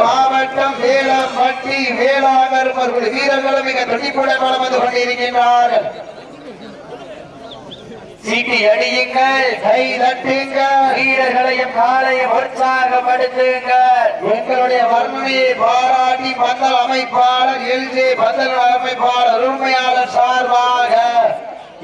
மாவட்டம் இளையவல்லி சேகர் வீரர்களும் மிக துடிப்புடன் வளர்ந்து கொண்டிருக்கின்றார்கள் சீட்டி அடியுங்கள். கை தட்டுங்கள். வீரர்களையும் காலையும் உற்சாகப்படுத்துங்கள் எங்களுடைய வர்ணனையை பாராட்டி பந்தல் அமைப்பாளர் எல்ஜே பந்தல் அமைப்பாளர் உண்மையாளர் சார்பாக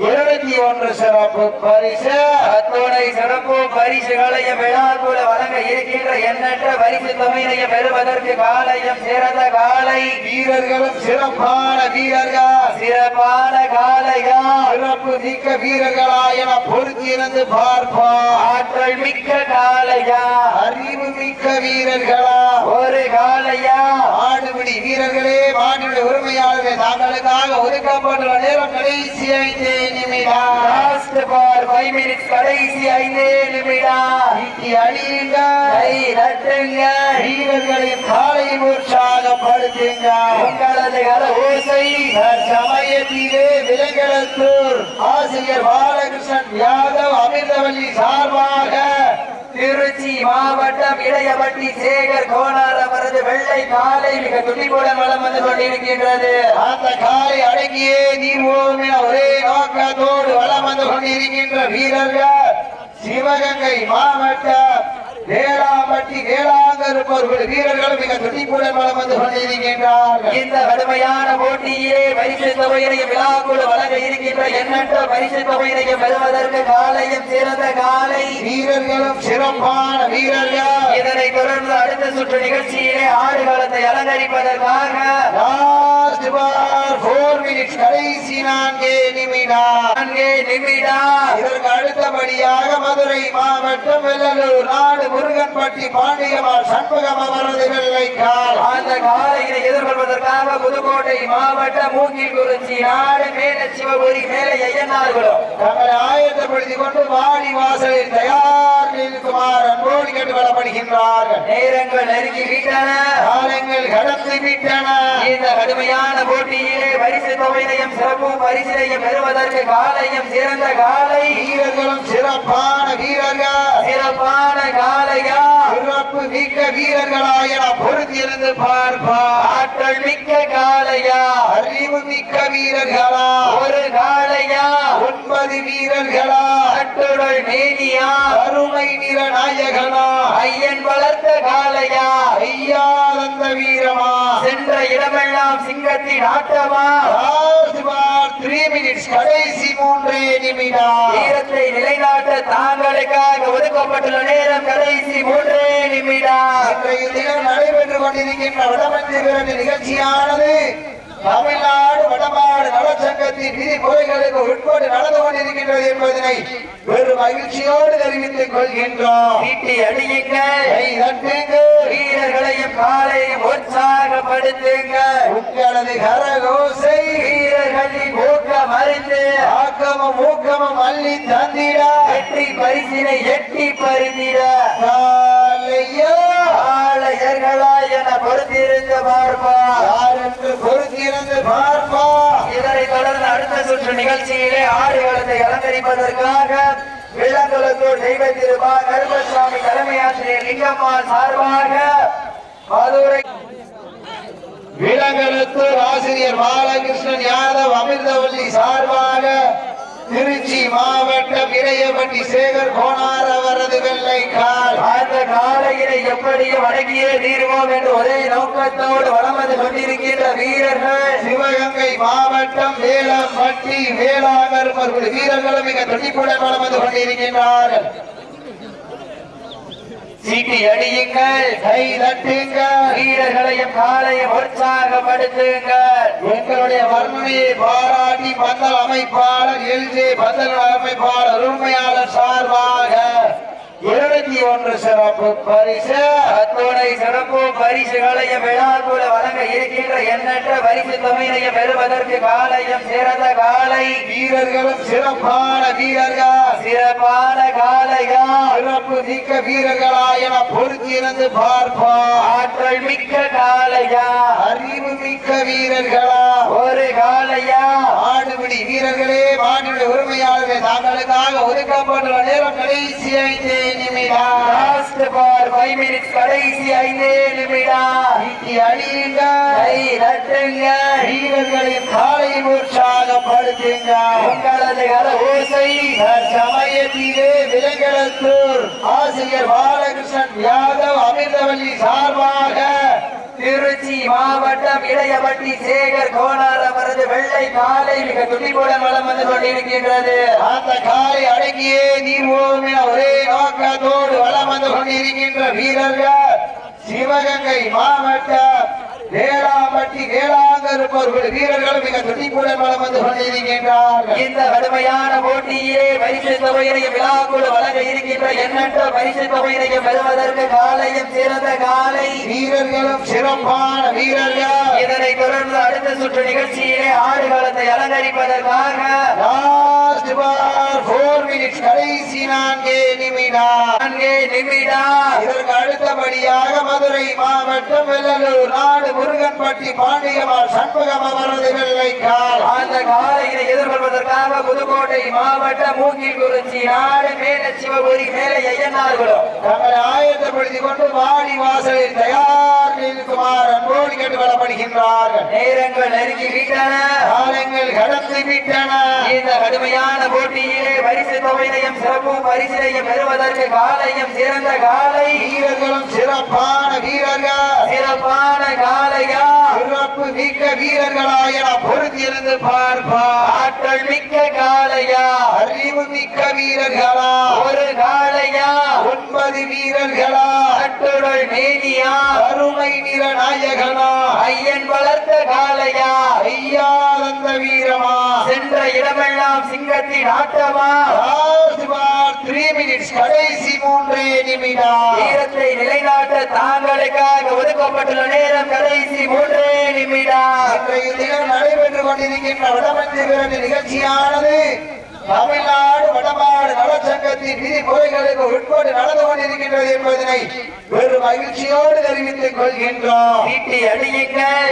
இருநூத்தி ஒன்று சிறப்பு பரிசு. அத்துணை சிறப்பு பரிசுகளையும் விழாக்குழ வழங்க இருக்கின்ற எண்ணற்ற பரிசு தொகையினையும் பெறுவதற்கு காலையும் சிறந்த காலை வீரர்களும் சிறப்பான வீரர்கள். சிறப்பான காலையா சிறப்பு மிக்க வீரர்களா என பொறுத்திருந்து பார்ப்போம் ஆற்றல் மிக்க காலையா அறிவு மிக்க வீரர்களா? ஒரு காலையா மாடுபிடி வீரர்களே மாடுபிடி உரிமையாளர்களே தாங்களுக்காக ஒதுக்கப்பட்டுள்ள நேரம் கடைசி ஐந்து நிமிடம். லாஸ்ட் பார் ஃபைவ் மினிட்ஸ் கடைசி ஐந்தே நிமிடம். ஈட்டி அடியுங்கள் கை நட்டுங்க வீரர்களின் காலை உற்சாகப்படுத்துங்க உங்களது கர ஓசை. சமயத்திலே விலங்கலத்தூர் ஆசிரியர் பாலகிருஷ்ணன் யாதவ் அமிர்தவல்லி சார்பாக திருச்சி மாவட்டம் இளையபட்டி சேகர் கோனார் அவரது வெள்ளை காலை மிக துணிப்புடன் வளம் வந்து கொண்டிருக்கின்றது. அந்த காலை அடங்கியே நீர்வோம் என ஒரே நோக்கத்தோடு வளம் வந்து கொண்டிருக்கின்ற வீரர்கள் சிவகங்கை மாவட்டம் வேளாம்பட்டி வேளாங்கர் இருப்பவர்கள் வீரர்கள் மிக துடிப்புடன் வளம் வந்து கொண்டிருக்கின்றார்கள் இந்த கடுமையான போட்டியிலே பரிசு தொகையினையும் விழாக்குழு வழங்க இருக்கின்ற எண்ணற்ற பரிசு தொகையினையும் பெறுவதற்கு காலையும் சிறந்த காலை. வீரர்களும் சிறப்பான வீரர்கள். இதனை தொடர்ந்து அடுத்த சுற்று நிகழ்ச்சியிலே ஆடுகளத்தை அலங்கரிப்பதற்காக. கடைசி நான்கே நிமிடம். நான்கே நிமிடம். இதற்கு அடுத்தபடியாக மதுரை மாவட்டம் வெள்ளலூர் நாடு முருகன்பட்டி பாண்டியம்மாள் சண்முகம் அவரது வெள்ளைக்கால். அந்த காலையினை எதிர்கொள்வதற்காக புதுக்கோட்டை மாவட்டம் மூங்கில் குறிச்சி நாடு மேல சிவபுரி மேல ஐயனார்களும் தங்களை ஆயத்தப்படுத்திக் கொண்டு வாடி வாசலில் தயார் இருக்குமாறு அன்போடு கேட்டு வரப்படுகின்றார்கள் நேரங்கள் நெருங்கி விட்டன. காலங்கள் கடந்து விட்டன. இந்த கடுமையான போட்டியிலே பரிசு தொகையினையும் சிறப்பு பரிசினையும் பெறுவதற்கு காலையும் சிறந்த காலை. வீரர்களும் சிறப்பான வீரர்கள். சிறப்பான காலையா சிறப்பு மிக்க வீரர்களா என பொருத்தியிருந்து பார்ப்பார் ஆற்றல் மிக்க காலையா அறிவு மிக்க வீரர்களா ஒரு காலையா ஒன்பது வீரர்களா? அட்டுடல் மேனியா? அருமை நிற நாயகனா ஐயன் வளர்த்த காலையா ஐயானந்த வீரமா? சென்ற இடமெல்லாம் சிங்கத்தின் ஆட்டமா? த்ரீ மினிட்ஸ் கடைசி மூன்றே நிமிடம் வீரத்தை நிலைநாட்ட தாங்களுக்காக ஒதுக்கப்பட்டுள்ள நேரம் கடைசி மூன்றே நிமிடம் இன்றைய தினம் நடைபெற்றுக் கொண்டிருக்கின்ற வடமஞ்சு நிகழ்ச்சியானது தமிழ்நாடு வடமாடு நலச்சங்கத்தின் விதிமுறைகளுக்கு உட்பட்டு நடந்து கொண்டிருக்கின்றது என்பதனை வெறும் மகிழ்ச்சியோடு தெரிவித்துக் கொள்கின்றோம். வீட்டி அடியுங்கள் வீரர்களையும் காலையும் உற்சாகப்படுத்துங்க. உங்களது கரகோசை வீரர்களின் ஊக்கம் அறிந்து ஆக்கமும் ஊக்கமும் அள்ளி தந்திட. வெற்றி பரிசினை எட்டி பறிந்திட. காலையா. ஆளையர்களா என பொறுத்திருந்து பார்ப்பா யார் என்று பொறுத்திருந்து பார்ப்போம். இதனை தொடர்ந்து அடுத்த சுற்று நிகழ்ச்சியிலே ஆடுகளத்தை அலங்கரிப்பதற்காக விளங்குளத்தூர் தெய்வ திருபா கருப்பசாமி தலைமையாசிரியர் லிங்கம்மாள் சார்பாக மதுரை விலங்கலுத்தூர் ஆசிரியர் பாலகிருஷ்ணன் யாதவ் அமிர்தவல்லி சார்பாக திருச்சி மாவட்டம் இளையபட்டி சேகர் கோனார் அவரது வெள்ளை கால். அந்த காலையினை எப்படியும் அடங்கியே தீர்வோம் என்று ஒரே நோக்கத்தோடு வளம் வந்து கொண்டிருக்கின்ற வீரர்கள். சிவகங்கை மாவட்டம் வேலம்பட்டி வேளாங்கர் அவர்கள் வீரர்களும் மிக துடிப்புடன் வளம் வந்து கொண்டிருக்கின்றார்கள். சீட்டி அடியுங்கள். கை தட்டுங்கள். வீரர்களையும் காலையும் உற்சாகப்படுத்துங்கள். எங்களுடைய வர்ணனையை பாராட்டி பந்தல் அமைப்பாளர் எல்ஜே பந்தல் அமைப்பாளர் உண்மையாளர் சார்பாக இருபத்தி ஒன்று சிறப்பு பரிசு. அத்துணை சிறப்பு பரிசுகளையும் போல வழங்க இருக்கின்ற எண்ணற்ற பரிசு தொகையினையும் பெறுவதற்கு காலையும் சிறந்த காலை. வீரர்களும் சிறப்பான வீரர்கள். சிறப்பான காளையா சிறப்பு மிக்க வீரர்களா என பொறுத்திருந்து பார்ப்போம் ஆற்றல் மிக்க காளையா அறிவு மிக்க வீரர்களா ஒரு காளையா ஆடுபிடி வீரர்களே மாடுபிடி உரிமையாளர்களே தாங்களுக்காக ஒதுக்கப்பட்டுள்ள நேரம் கடைசி ஐந்து நிமிடம் லாஸ்ட் ஃபார் ஃபைவ் மினிட்ஸ் கடைசி ஐந்தே நிமிடம் ஈட்டி அடியுங்க கை நட்டுங்க வீரர்களின் காலை உற்சாகப்படுத்துங்க உங்களது கர ஓசை சமயத்திலே விலங்கலத்தூர் ஆசிரியர் பாலகிருஷ்ணன் யாதவ் அமிர்தவல்லி சார்பாக திருச்சி மாவட்டம் இளையபட்டி சேகர் கோனார் அவரது வெள்ளை காலை மிக துடிப்புடன் வளம் வந்து கொண்டிருக்கின்றது. அந்த காலை அடங்கியே நீர் என ஒரே நோக்கத்தோடு வளம் வந்து கொண்டிருக்கின்ற வீரர்கள் சிவகங்கை மாவட்டம் வேளாம்பட்டி வேளாங்கருப்பவர்கள் வீரர்கள் மிக துடிப்புடன் வளம் வந்து கொண்டிருக்கின்றார்கள் இந்த கடுமையான போட்டியிலே பரிசு தொகையினைய விழாக்குழு வழங்க இருக்கின்ற எண்ணற்ற பரிசு தொகையினைய பெறுவதற்கு காலையும் சிறந்த காலை. வீரர்களும் சிறப்பான வீரர்கள். இதனை தொடர்ந்து அடுத்த சுற்று நிகழ்ச்சியிலே அலங்கரிப்பதற்காக பார் ஃபோர் மினிட்ஸ் கடைசி நான்கே நிமிடம் நான்கே நிமிடம் இதற்கு அடுத்தபடியாக மதுரை மாவட்டம் வெள்ளலூர் நாடு முருகன்பட்டி பாண்டியமார் சண்முகம் அவரது வெள்ளைக்கால் அந்த காலையினை எதிர்கொள்வதற்காக புதுக்கோட்டை மாவட்டம் மூங்கில் குறிச்சி நாடு மேல சிவபுரி மேல ஐயனார்களும் தங்களை ஆயத்தப்படுத்திக் கொண்டு வாடி வாசலில் தயார் இருக்குமாறு அன்போடு கேட்டுக்கொள்ளப்படுகின்றார்கள் நேரங்கள் நெருங்கி விட்டன. கடந்து விட்டன இந்த கடுமையான போட்டியிலே பரிசு தொகையினையும் சிறப்பு பரிசினையும் பெறுவதற்கு காலையும் சிறந்த காலை. வீரர்களும் சிறப்பான வீரர்கள். சிறப்பான காலையா? சிறப்பு மிக்க வீரர்களா என பொறுத்திருந்து பார்ப்பார். ஆற்றல் மிக்க காலையா? அறிவு மிக்க வீரர்களா? ஒரு காலையா? ஒன்பது வீரர்களா? அட்டுடல் மேனியா? அருமை நிற நாயகனா? ஐயன் வளர்த்த காலையா? ஐயாதந்த வீரமா சென்ற இடமெல்லாம் சிங்கத்தின் ஆட்டமா? த்ரீ மினிட்ஸ் கடைசி மூன்றே நிமிடம் வீரத்தை நிலைநாட்ட தாங்களுக்காக ஒதுக்கப்பட்டுள்ள நேரம் கடைசி மூன்றே நிமிடம் நடைபெற்றுக் கொண்டிருக்கின்ற வடமஞ்சு நிகழ்ச்சியானது. தமிழ்நாடு வடமாடு நலச்சங்கத்தின் விதிமுறைகளுக்கு உட்பட்டு நடந்து கொண்டிருக்கின்றது என்பதனை வெறும் மகிழ்ச்சியோடு தெரிவித்துக் கொள்கின்றோம். வீட்டி அடியுங்கள்.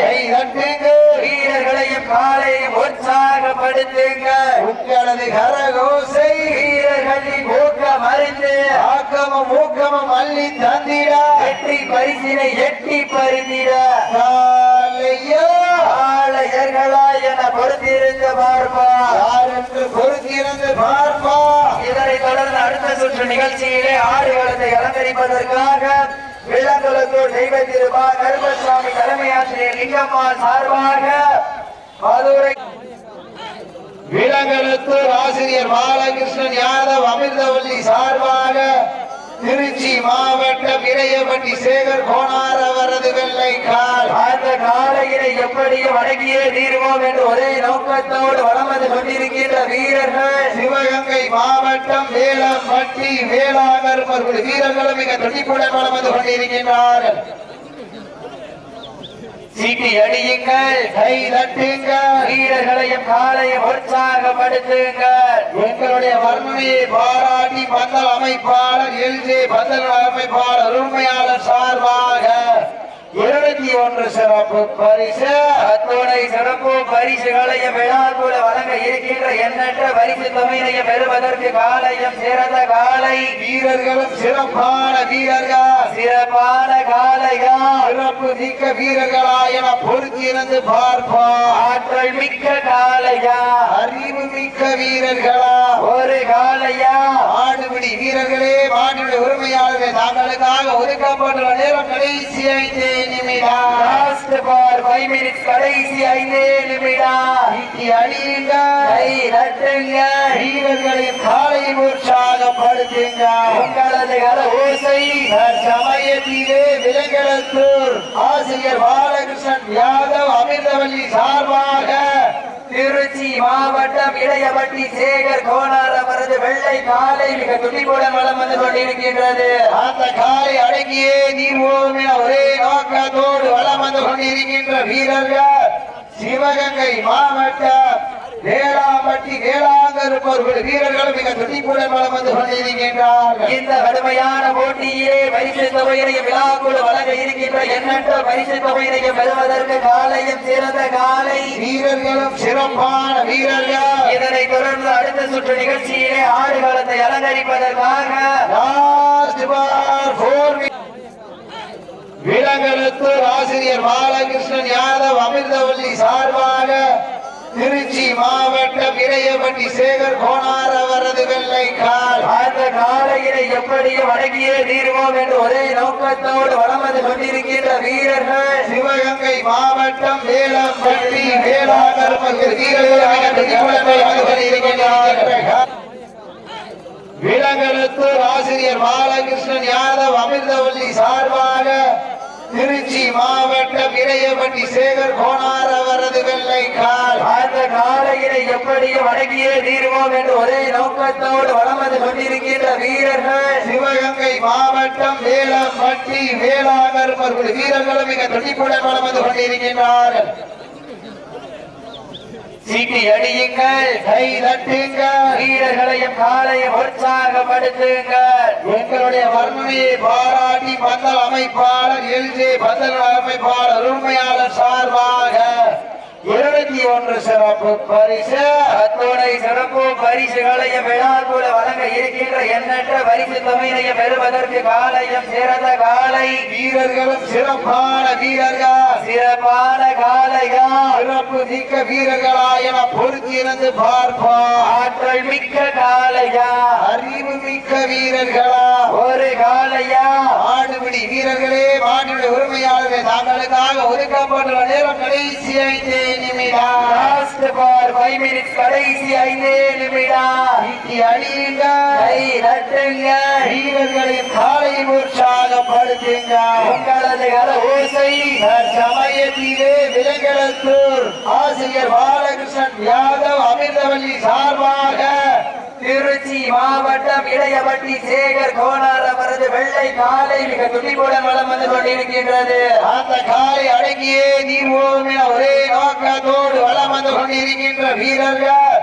வீரர்களையும் காலையும் உற்சாகப்படுத்துங்கள். உங்களது கரகோசை வீரர்களின் ஊக்கம் அறிந்து ஆக்கமும் ஊக்கமும் அள்ளி தந்திட. வெற்றி பரிசினை எட்டி பறிந்திட. காலையா. ஆளையர்களா என பொறுத்திருந்த பார்ப்பா என்று பார்ப்போம். பார்ப்பா இதனை தொடர்ந்து அடுத்த சுற்று நிகழ்ச்சியிலே ஆடு ஆடுகளத்தை அலங்கரிப்பதற்காக விலங்குளத்தூர் தெய்வ திருபா கருப்பசாமி தலைமையாசிரியர் லிங்கம்மா சார்பாக மதுரை விலங்கலத்தூர் ஆசிரியர் பாலகிருஷ்ணன் யாதவ் அமிர்தவல்லி சார்பாக திருச்சி மாவட்டம் இளையபட்டி சேகர் கோனார் அவரது வெள்ளை கால் அந்த எப்படியும் அடங்கியே தீர்வோம் என்று ஒரே நோக்கத்தோடு வளம் வந்து கொண்டிருக்கின்ற வீரர்கள். சிவகங்கை மாவட்டம் வேளம்பட்டி வேளாங்கர் அவர்கள் வீரர்களும் மிக துடிப்புடன் வளம் வந்து கொண்டிருக்கின்றார்கள். சீட்டி அடியுங்கள் கை தட்டுங்கள். வீரர்களையும் காலையும் உற்சாகப்படுத்துங்கள். எங்களுடைய வர்ணனையை பாராட்டி பந்தல் அமைப்பாளர் எல்ஜே பந்தல் அமைப்பாளர் உண்மையாளர் சார்பாக இருபத்தி ஒன்று சிறப்பு பரிசு. அத்துணை சிறப்பு பரிசுகளையும் விழாக்குழ வழங்க இருக்கின்ற எண்ணற்ற பரிசு தொகையினையும் பெறுவதற்கு காலையும் சிறந்த காலை. வீரர்களும் சிறப்பான வீரர்கள். சிறப்பான காலையா சிறப்பு மிக்க வீரர்களா என பொறுத்திருந்து பார்ப்போம். ஆற்றல் மிக்க காலையா அறிவு மிக்க வீரர்களா. ஒரு காலையா ஆடுபிடி வீரர்களே மாடுபிடி உரிமையாளர்களே தாங்களுக்காக ஒதுக்கப்பட்டுள்ள நேரம் கடைசி ஐந்து நிமிடம் லாஸ்ட் ஃபார் ஃபைவ் மினிட்ஸ் கடைசி ஐந்தே நிமிடம் ஈட்டி அடியுங்க கை நட்டுங்க வீரர்களின் காலை உற்சாகப்படுத்துங்க உங்களது கர ஓசை. சமயத்திலே விலங்கலத்தூர் ஆசிரியர் பாலகிருஷ்ணன் யாதவ் அமிர்தவல்லி சார்பாக திருச்சி மாவட்டம் இளையபட்டி சேகர் கோனார் அவரது வெள்ளை காலை மிக துடிப்புடன் வளம் வந்து கொண்டிருக்கின்றது. அந்த காலை அடங்கியே நீர்வோம் என ஒரே நோக்கத்தோடு வளம் வந்து கொண்டிருக்கின்ற வீரர்கள். சிவகங்கை மாவட்டம் வேளாம்பட்டி வேளாங்கருப்பவர்கள் வீரர்கள் மிக துடிப்புடன் வளம் வந்து கொண்டிருக்கின்றார்கள். இந்த கடுமையான போட்டியிலே பரிசு தொகையினைய விழாக்குழு வழங்க இருக்கின்ற எண்ணற்ற பரிசு தொகையினைய பெறுவதற்கு காலையும் சிறந்த காலை. வீரர்களும் சிறப்பான வீரர்கள். இதனை தொடர்ந்து அடுத்த சுற்று நிகழ்ச்சியிலே ஆடுகளத்தை அலங்கரிப்பதற்காக விலங்கெழுத்தூர் ஆசிரியர் பாலகிருஷ்ணன் யாதவ் அமிர்தவல்லி சார்பாக திருச்சி மாவட்டம் இளையபட்டி சேகர் கோனார் அவரது வெள்ளை கால் அந்த காலையினை எப்படியும் அடங்கியே தீர்வோம் என்று ஒரே நோக்கத்தோடு வளம் வந்து கொண்டிருக்கின்ற வீரர்கள் சிவகங்கை மாவட்டம் வேளம்பட்டி கொண்டிருக்கின்றார்கள். விலங்கெழுத்தூர் ஆசிரியர் பாலகிருஷ்ணன் யாதவ் அமிர்தவல்லி சார்பாக திருச்சி மாவட்டம் இளையபட்டி சேகர் கோனார் அவரது வெள்ளை கால். அந்த காலையினை எப்படியும் அடங்கியே தீர்வோம் என்று ஒரே நோக்கத்தோடு வளம் வந்து கொண்டிருக்கின்ற வீரர்கள். சிவகங்கை மாவட்டம் வேளம்பட்டி வேளாங்கருமர்கள் வீரர்களும் மிக துடிப்புடன் வளம் வந்து கொண்டிருக்கின்றார்கள். சீட்டி அடியுங்கள். கை தட்டுங்கள். வீரர்களையும் காலையும் உற்சாகப்படுத்துங்கள். எங்களுடைய வர்ணனையை பாராட்டி பந்தல் அமைப்பாளர் எல்ஜே பந்தல் அமைப்பாளர் உண்மையாளர் சார்பாக இருபத்தி ஒன்று சிறப்பு பரிசு. அத்துணை சிறப்பு பரிசுகளையும் விழாக்குழ வழங்க இருக்கின்ற எண்ணற்ற பரிசு தொகையினைய பெறுவதற்கு காலையும் சிறந்த காலை. வீரர்களும் சிறப்பான வீரர்கள். சிறப்பான காலையா சிறப்பு மிக்க வீரர்களா என பொறுத்திருந்து பார்ப்போம் ஆற்றல் மிக்க காலையா அறிவு மிக்க வீரர்களா. ஒரு காலையா மாடுபிடி வீரர்களே மாடுபிடி உரிமையாளர்களே தாங்களுக்காக ஒதுக்கப்பட்டுள்ள நேரம் கடைசி ஐந்து நிமிடம். லாஸ்ட் பார் ஃபைவ் மினிட்ஸ் கடைசி ஐந்தே நிமிடம். ஈட்டி அடியுங்கள் கை நட்டுங்க வீரர்களின் காலை உற்சாகப்படுத்துங்க உங்களது கர ஓசை சமயத்திலே விலங்கெழுத்தூர் ஆசிரியர் பாலகிருஷ்ணன் யாதவ் அமிர்தவல்லி சார்பாக திருச்சி மாவட்டம் இளையபட்டி சேகர் கோனார் அவரது வெள்ளை காலை மிக துடிப்புடன் வளம் வந்து கொண்டிருக்கின்றது. அந்த காலை அடங்கியே நீ என ஒரே நோக்கத்தோடு வளம் வந்து கொண்டிருக்கின்ற வீரர்கள்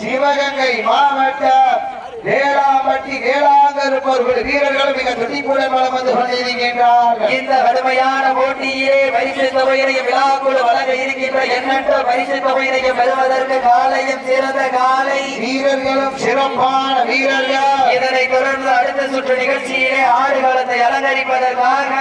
சிவகங்கை மாவட்டம் வேளாம்பட்டி வேளாங்கருப்பவர்கள் வீரர்கள் மிக துடிப்புடன் வளம் வந்து கொண்டிருக்கின்றார்கள். இந்த கடுமையான போட்டியிலே பரிசு தொகையினைய விழாக்குழு வழங்க இருக்கின்ற எண்ணற்ற பரிசு தொகையினைய பெறுவதற்கு காலையும் சிறந்த காலை. வீரர்களும் சிறப்பான வீரர்கள். இதனை தொடர்ந்து அடுத்த சுற்று நிகழ்ச்சியிலே அலங்கரிப்பதற்காக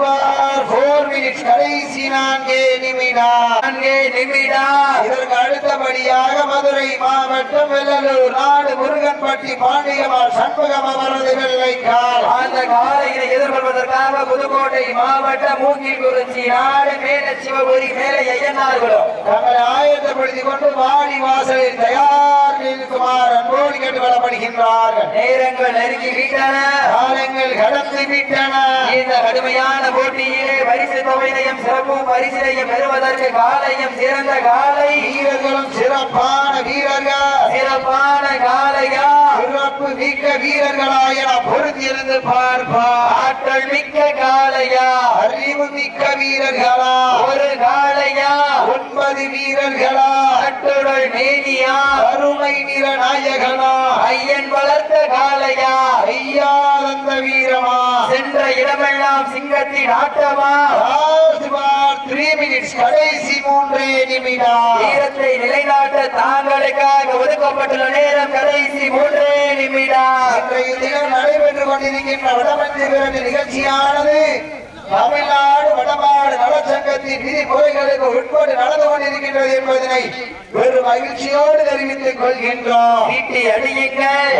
பார் ஃபோர் மினிட்ஸ் கடைசி நான்கே நிமிடம் நான்கே நிமிடம் இதற்கு அடுத்தபடியாக மதுரை மாவட்டம் வெள்ளலூர் நாடு முருகன்பட்டி பாண்டியம்மாள் சண்முகம் அவரது வெள்ளை கால். அந்த காலையினை எதிர்கொள்வதற்காக புதுக்கோட்டை மாவட்டம் மூக்கிக்குறிச்சி நாடு மேல சிவபுரி மேலே ஐயனார்களும் தங்களை ஆயத்தப்படுத்திக் கொண்டு வாடி வாசலில் தயார் இருக்குமாறு அன்போடு கேட்டுக்கொள்ளப்படுகின்றார்கள் நேரங்கள் நெருங்கி விட்டன. காலங்கள் கடந்து விட்டன. இந்த கடுமையான போட்டியிலே பரிசு தொகையினையும் சிறப்பு பரிசினையும் பெறுவதற்கு காலையும் சிறந்த காலை. வீரர்களும் சிறப்பான வீரர்கள். சிறப்பான காலையா? சிறப்பு மிக்க வீரர்களா என பொருத்தியிருந்து பார்ப்பார். ஆற்றல் மிக்க காலையா? அறிவு மிக்க வீரர்களா? ஒரு காலையா? ஒன்பது வீரர்களா? அட்டுடல் மேனியா? அருமை நிற நாயகனா ஐயன் வளர்த்த காலையா? ஐயானந்த வீரமா? சென்ற இடமெல்லாம் சிங்கத்தின் ஆட்டமா? த்ரீ மினிட்ஸ் கடைசி மூன்றே நிமிடம். வீரத்தை நிலைநாட்ட தாங்களுக்காக ஒதுக்கப்பட்டுள்ள நேரம் கடைசி மூன்றே நிமிடம். இன்றைய தினம் நடைபெற்றுக் கொண்டிருக்கின்ற வடமஞ்சி நிகழ்ச்சியானது தமிழ்நாடு வடமாடு நலச்சங்கத்தின் விதிமுறைகளுக்கு உட்பட்டு நடந்து கொண்டிருக்கின்றது என்பதனை வெறும் மகிழ்ச்சியோடு தெரிவித்துக் கொள்கின்றோம். வீட்டி அடியுங்கள்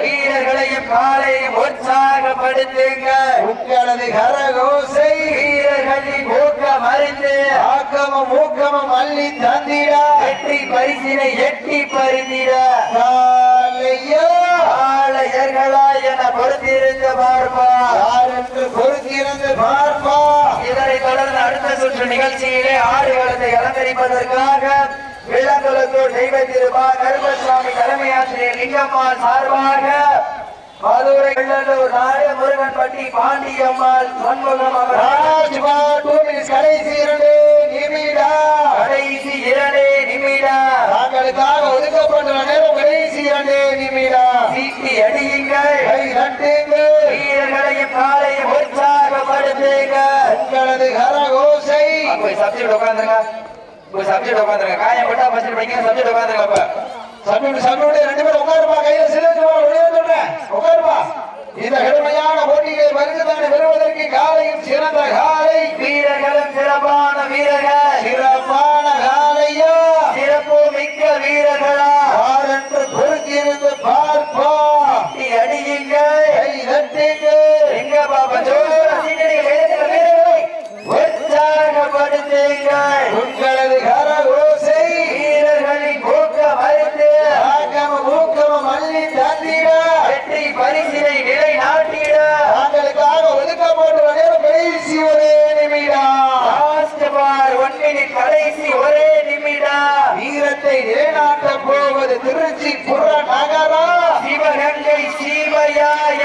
வீரர்களையும் காலையும் உற்சாகப்படுத்துங்க. உங்களது கரகோசை வீரர்களின் ஊக்கம் அறிந்து ஆக்கமும் ஊக்கமும் அள்ளி தந்திட. வெற்றி பரிசினை எட்டி பறிந்திட. காலையா. ஆளையர்களா என பொறுத்திருந்து பார்ப்பா பொறுத்திருந்து பார்ப்பா இதனை தொடர்ந்து அடுத்த சுற்று நிகழ்ச்சியிலே ஆடுகளத்தை அலங்கரிப்பதற்காக விளங்குளத்தூர் தெய்வ திருபா கருப்பசாமி தலைமை ஆசிரியர் லிங்கம்மாள் சார்பாக மதுரை வெள்ளலூர் நாடு முருகன்பட்டி பாண்டியம்மாள் சண்முகம் அவர் கடைசி இரண்டு நிமிடம் கடைசி இரண்டே நிமிடம் தாங்களுக்காக ஒதுக்கப்பட்டுள்ள நேரம் கடைசி இரண்டே நிமிடம் சீட்டி அடியுங்கள் கை தட்டுங்கள். வீரர்களையும் காலையும் உற்சாகப்படுத்துங்க உங்களது கரகோசை. போய் சப்ஜெக்ட் உட்காந்துருங்க போய் சப்ஜெக்ட் உட்காந்துருங்க காயம் பட்டா ஃபர்ஸ்ட் படிக்க சப்ஜெக்ட் உட்காந்துருங்க அப்ப. ரெண்டு பேரும் உட்காருப்பா கையில சிலேஜ் சொல்றேன் உட்காருப்பா. இந்த கடுமையான போட்டிகளை வருகிறதான பெறுவதற்கு காலையும் சிறந்த காலை. வீரர்களும் சிறப்பான வீரர்கள். சிறப்பான காலையா? சிறப்பு மிக்க வீரர்களா? யாரென்று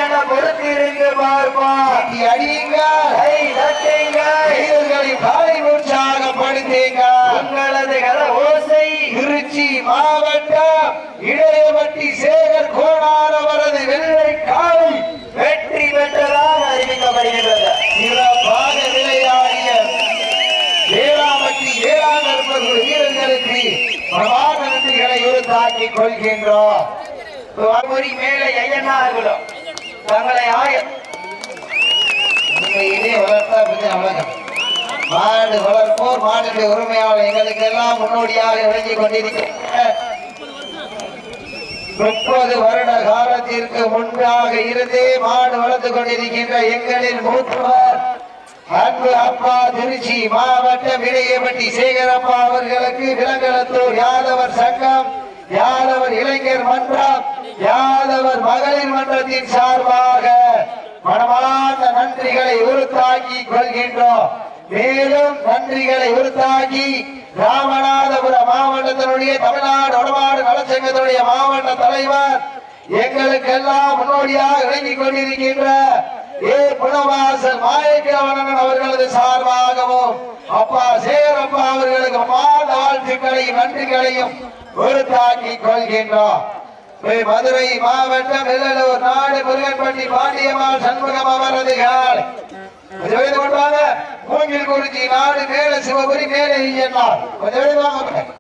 என பொறுத்திருந்து பார்ப்போம். இனி அடியுங்க. காலை உற்சாகப்படுத்தீங்க. உங்களது கர ஓசை. திருச்சி மாவட்டம் இளையவட்டி சேகர் கோணார் அவரது வெள்ளை காலை வெற்றி பெற்றதாக அறிவிக்கப்படுகின்றது சிறப்பாக விளையாடிய வேளாமட்டி வேளாண் வீரர்களுக்கு பிரமாண நன்றிகளை உறுத்தாக்கிக் கொள்கின்றோம். வன்முறை மேலே ஐயனார்களும். தங்களை ஆயம் நீங்க வளர்த்தா பின்ன மாடு வளர்ப்போர் மாடுடைய உரிமையாளர். எங்களுக்கு எல்லாம் முன்னோடியாக விளங்கி கொண்டிருக்கின்ற முப்பது வருட காலத்திற்கு முன்பாக இருந்தே மாடு வளர்த்து கொண்டிருக்கின்ற எங்களின் மூத்தவர் அன்பு அப்பா திருச்சி மாவட்டம் இடையப்பட்டி சேகரப்பா அவர்களுக்கு விலங்கலத்தூர் யாதவர் சங்கம் யாதவர் இளைஞர் மன்றம் யாதவர் மகளிர் மன்றத்தின் சார்பாக மனமார்ந்த நன்றிகளை உறுத்தாக்கி கொள்கின்றோம். மேலும் நன்றிகளை உறுத்தாக்கி ராமநாதபுரம் மாவட்டத்தினுடைய தமிழ்நாடு வடமாடு நலச்சங்கத்தினுடைய மாவட்ட தலைவர் எங்களுக்கெல்லாம் முன்னோடியாக இணங்கி கொண்டிருக்கின்ற ஏ. புனவாசல் மாயக்கவனன் அவர்களது சார்பாகவும் அப்பா சேரப்பா அவர்களுக்கு மாத வாழ்த்துக்களையும் நன்றிகளையும் உறுத்தாக்கி கொள்கின்றோம். மதுரை மாவட்டம் வெள்ளலூர் நாடு முருகன்பட்டி பாண்டியம்மாள் சண்முகம் அவரது காலை கொஞ்சம் எழுதி கொண்டாங்க மூங்கில் குறிச்சி நாடு மேல சிவபுரி மேலே ஐயன்னார் கொஞ்சம் எழுதி வாங்க.